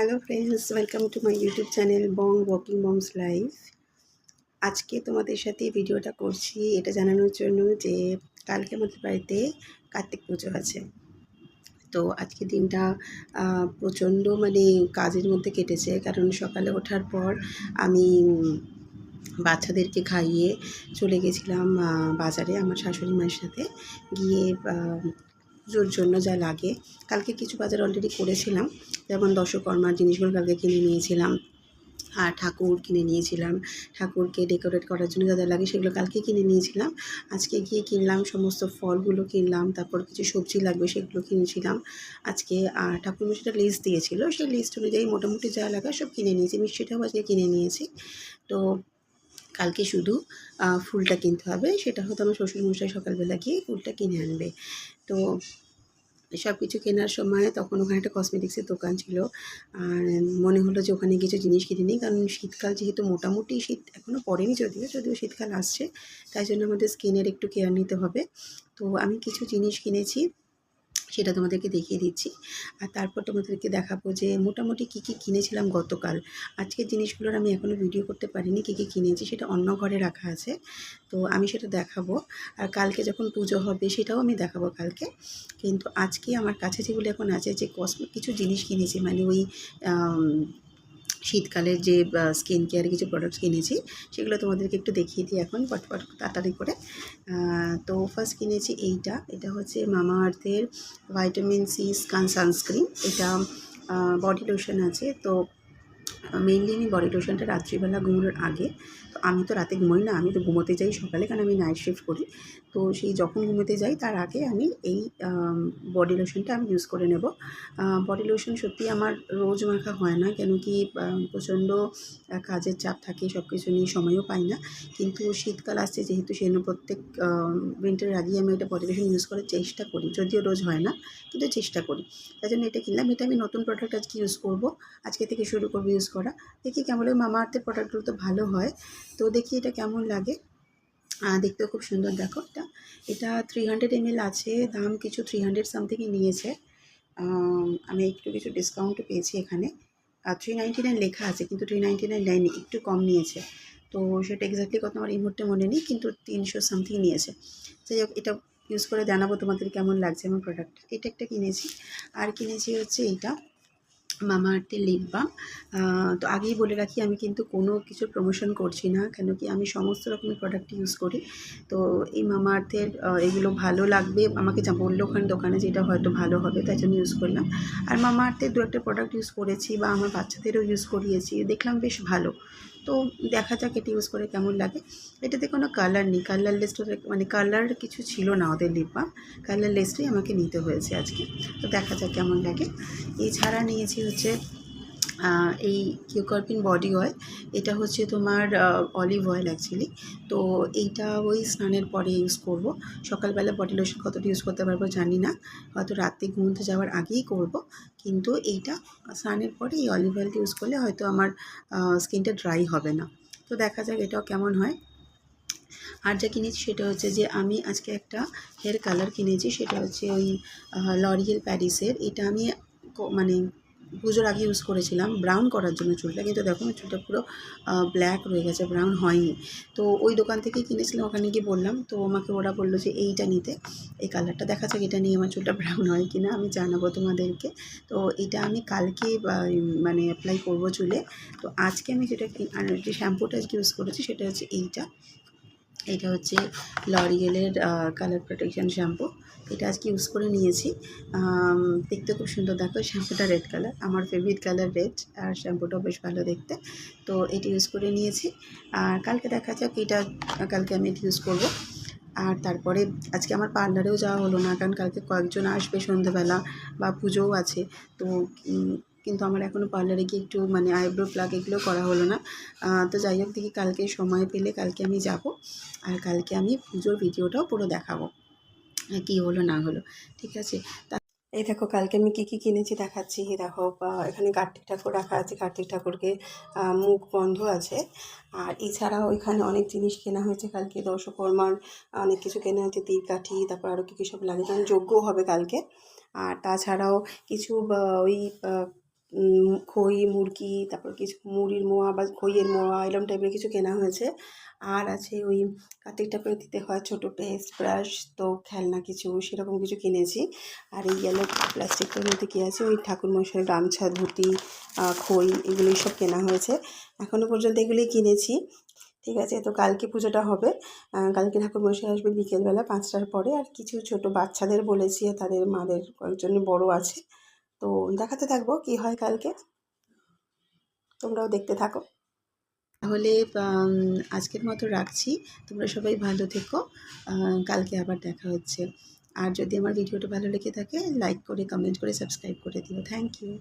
Hello friends, welcome to my YouTube channel Bong walking Bongs life. আজকে তোমাদের সাথে ভিডিওটা করছি, এটা জানানোর জন্য যে কালকে আমাদের বাড়িতে কার্তিক পুজো আছে। তো আজকে দিনটা প্রচণ্ড মানে কাজের মধ্যে কেটেছে, কারণ সকালে ওঠার পর আমি বাচ্চাদেরকে খাইয়ে চলে গেছিলাম বাজারে আমার শাশুড়ি মায়ের সাথে। গিয়ে পুজোর জন্য যা লাগে। কালকে কিছু বাজার অলরেডি করেছিলাম। যেমন দশকর্মার জিনিসগুলো কালকে কিনে নিয়েছিলাম। আর ঠাকুর কিনে নিয়েছিলাম। ঠাকুরকে ডেকোরেট করার জন্য যা যা লাগে সেগুলো কালকে কিনে নিয়েছিলাম। আজকে গিয়ে কিনলাম, সমস্ত ফলগুলো কিনলাম, তারপর কিছু সবজি লাগবে সেগুলো কিনেছিলাম। আজকে আর ঠাকুর মশাইটা লিস্ট দিয়েছিল, সেই লিস্ট অনুযায়ী মোটামুটি যা লাগা সব কিনে নিয়েছি। মিষ্টিটাও আজকে কিনে নিয়েছি। তো কালকে শুধু ফুলটা কিনতে হবে। সেটা হয়তো আমার শ্বশুরমশাই সকালবেলা গিয়ে ফুলটা কিনে আনবে। তো সব কিছু কেনার সময় তখন ওখানে একটা কসমেটিক্সের দোকান ছিল। আর মনে হলো যে ওখানে কিছু জিনিস কিনে নিই, কারণ শীতকাল যেহেতু মোটামুটি শীত এখনও পড়েনি যদিও যদিও শীতকাল আসছে, তাই জন্য আমাদের স্কিনের একটু কেয়ার নিতে হবে। তো আমি কিছু জিনিস কিনেছি সেটা তোমাদেরকে দেখিয়ে দিচ্ছি। আর তারপর তোমাদেরকে দেখাবো যে মোটামুটি কি কি কিনেছিলাম গতকাল। আজকের জিনিসগুলোর আমি এখনও ভিডিও করতে পারিনি কি কি কিনেছি, সেটা অন্য ঘরে রাখা আছে। তো আমি সেটা দেখাবো। আর কালকে যখন পুজো হবে সেটাও আমি দেখাবো কালকে। কিন্তু আজকে আমার কাছে যেগুলো এখন আছে যে কসমে কিছু জিনিস কিনেছি মানে ওই শীতকালের যে স্কিন কেয়ারের কিছু প্রোডাক্টস কিনেছি, সেগুলো তোমাদেরকে একটু দেখিয়ে দিই এখন পটপট তাড়াতাড়ি করে। তো ফার্স্ট কিনেছি এইটা। এটা হচ্ছে মামা আর্থের ভাইটামিন সি স্কান সানস্ক্রিন এটা বডি লোশন আছে। তো মেইনলি আমি বডি লোশনটা রাত্রিবেলা ঘুমোনোর আগে, তো আমি তো রাতে ঘুমোই না, আমি তো ঘুমোতে যাই সকালে কারণ আমি নাইট শিফট করি। তো সেই যখন ঘুমোতে যাই, তার আগে আমি এই বডি লোশনটা আমি ইউজ করে নেব। বডি লোশন সত্যি আমার রোজ মাখা হয় না, কেন কি প্রচণ্ড কাজের চাপ থাকে সব কিছু নিয়ে সময়ও পাই না। কিন্তু শীতকাল আসছে, যেহেতু সেই প্রত্যেক উইন্টারের আগেই আমি এটা বডি লোশন ইউজ করার চেষ্টা করি, যদিও রোজ হয় না, কিন্তু চেষ্টা করি। তাই জন্য এটা কিনলাম, এটা আমি নতুন প্রোডাক্ট আজকে ইউজ করব। আজকে থেকে শুরু করব ইউজ করা। দেখি কেমন লাগে। মামা আর্থের প্রোডাক্টগুলো তো ভালো হয়। তো দেখি এটা কেমন লাগে। দেখতেও খুব সুন্দর। দেখো এটা। এটা থ্রি হান্ড্রেড এমএল আছে। দাম কিছু থ্রি হান্ড্রেড সামথিংই নিয়েছে। আমি একটু কিছু ডিসকাউন্টও পেয়েছি এখানে। থ্রি নাইনটি নাইন লেখা আছে, কিন্তু থ্রি নাইনটি নাইন নেয়নি। একটু কম নিয়েছে। তো সেটা এক্স্যাক্টলি কত আমার এই মুহূর্তে মনে নেই, কিন্তু তিনশো সামথিং নিয়েছে। যাই হোক, এটা ইউজ করে জানাব তোমাদের কেমন লাগছে আমার প্রোডাক্টটা এটা একটা কিনেছি। আর কিনেছি হচ্ছে এইটা। মামা আর্থের লিপ বাম তো আগেই বলে রাখি, আমি কিন্তু কোনো কিছু প্রমোশন করছি না কেন কি আমি সমস্ত রকমের প্রোডাক্ট ইউজ করি। তো এই মামা আর্থের এগুলো ভালো লাগবে। আমাকে যা বলল ওখানে দোকানে যেটা হয়তো ভালো হবে, তাই জন্য ইউজ করলাম। আর মামা আর্থের দু একটা প্রোডাক্ট ইউজ করেছি বা আমার বাচ্চাদেরও ইউজ করিয়েছি, দেখলাম বেশ ভালো। তো দেখা যাক এটা ইউজ করে কেমন লাগে। এটাতে কোনো কালার নেই। কালার লিস্ট মানে কালার কিছু ছিল না ওদের লিপ বাম কালার আমাকে নিতে হয়েছে আজকে। তো দেখা যাক কেমন লাগে। এছাড়া নিয়েছি হচ্ছে এই কিউকার্পিন বডি অয়েল এটা হচ্ছে তোমার অলিভ অয়েল অ্যাকচুয়ালি তো এইটা ওই স্নানের পরে ইউজ করব। সকালবেলা বডি লোশন কতটা ইউজ করতে পারব জানি না। হয়তো রাতে ঘুমোতে যাওয়ার আগেই করব। কিন্তু এইটা স্নানের পরে এই অলিভ অয়েলটা ইউজ করলে হয়তো আমার স্কিনটা ড্রাই হবে না। তো দেখা যাক এটাও কেমন হয়। আর যা কিনেছি সেটা হচ্ছে যে আমি আজকে একটা হেয়ার কালার কিনেছি। সেটা হচ্ছে ওই লরিয়েল প্যারিসের এটা আমি মানে পুজোর আগে ইউজ করেছিলাম ব্রাউন করার জন্য চুলটা, কিন্তু দেখো আমার চুলটা পুরো ব্ল্যাক রয়ে গেছে ব্রাউন হয়নি। তো ওই দোকান থেকেই কিনেছিলাম, ওখানে গিয়ে বললাম, তো আমাকে ওরা বলল যে এইটা নিতে। এই কালারটা দেখা যাক এটা নিয়ে আমার চুলটা ব্রাউন হয় কি না আমি জানাব তোমাদেরকে। তো এটা আমি কালকে মানে অ্যাপ্লাই করব চুলে। তো আজকে আমি যেটা যে শ্যাম্পুটা আজকে ইউজ করেছি, সেটা হচ্ছে এইটা। এটা হচ্ছে লরিয়েলের কালার প্রোটেকশন শ্যাম্পু এটা আজকে ইউজ করে নিয়েছি। দেখতে খুব সুন্দর। দেখো শ্যাম্পুটা রেড কালার আমার ফেভারিট কালার রেড আর শ্যাম্পুটাও বেশ ভালো দেখতে। তো এটা ইউজ করে নিয়েছি। আর কালকে দেখা যাক, এটা কালকে আমি এটা ইউজ করব। আর তারপরে আজকে আমার পার্লারেও যাওয়া হলো না, কারণ কালকে কয়েকজন আসবে সন্ধেবেলা, বা পুজোও আছে। তো কিন্তু আমার এখনও পার্লারে গিয়ে একটু মানে আইব্রো প্লাগ এগুলো করা হলো না। তো যাই হোক দেখি কালকে সময় পেলে কালকে আমি যাব আর কালকে আমি পুজোর ভিডিওটাও পুরো দেখাবো কী হলো না হলো, ঠিক আছে? এই দেখো কালকে আমি কী কী কিনেছি দেখাচ্ছি। দেখো এখানে কার্তিক ঠাকুর রাখা আছে। কার্তিক ঠাকুরকে মুখ বন্ধ আছে। আর এছাড়াও এখানে অনেক জিনিস কেনা হয়েছে কালকে। দশকর্মার অনেক কিছু কেনা হয়েছে। তীর কাঠি তারপর আরও কী কী সব লাগে। যজ্ঞও হবে কালকে। আর তাছাড়াও কিছু ওই খই, মুরগি, তারপর কিছু মুড়ির মোয়া বা খইয়ের মোয়া এরকম টাইপের কিছু কেনা হয়েছে। আর আছে ওই কার্তিক ঠাকুরের দিতে হয় ছোটো পেস্ট ব্রাশ তো খেলনা কিছু, সেরকম কিছু কিনেছি। আর এই ইয়েলো প্লাস্টিকটার মধ্যে কী আছে? ওই ঠাকুর মশাই গামছা, ধুতি খই, এগুলোই সব কেনা হয়েছে। এখনও পর্যন্ত এগুলোই কিনেছি। ঠিক আছে, তো কালকে পুজোটা হবে। কালকে ঠাকুর মশাই আসবে বিকেলবেলা পাঁচটার পরে। আর কিছু ছোট বাচ্চাদের বলেছি তাদের মাদের কয়েকজন বড় আছে। তো দেখাতে থাকব কি হয় কালকে। তোমরাও দেখতে থাকো। তাহলে আজকের মতো রাখছি। তোমরা সবাই ভালো থেকো। কালকে আবার দেখা হচ্ছে। আর যদি আমার ভিডিওটা ভালো লেগে থাকে লাইক করে কমেন্ট করে সাবস্ক্রাইব করে দিও। Thank you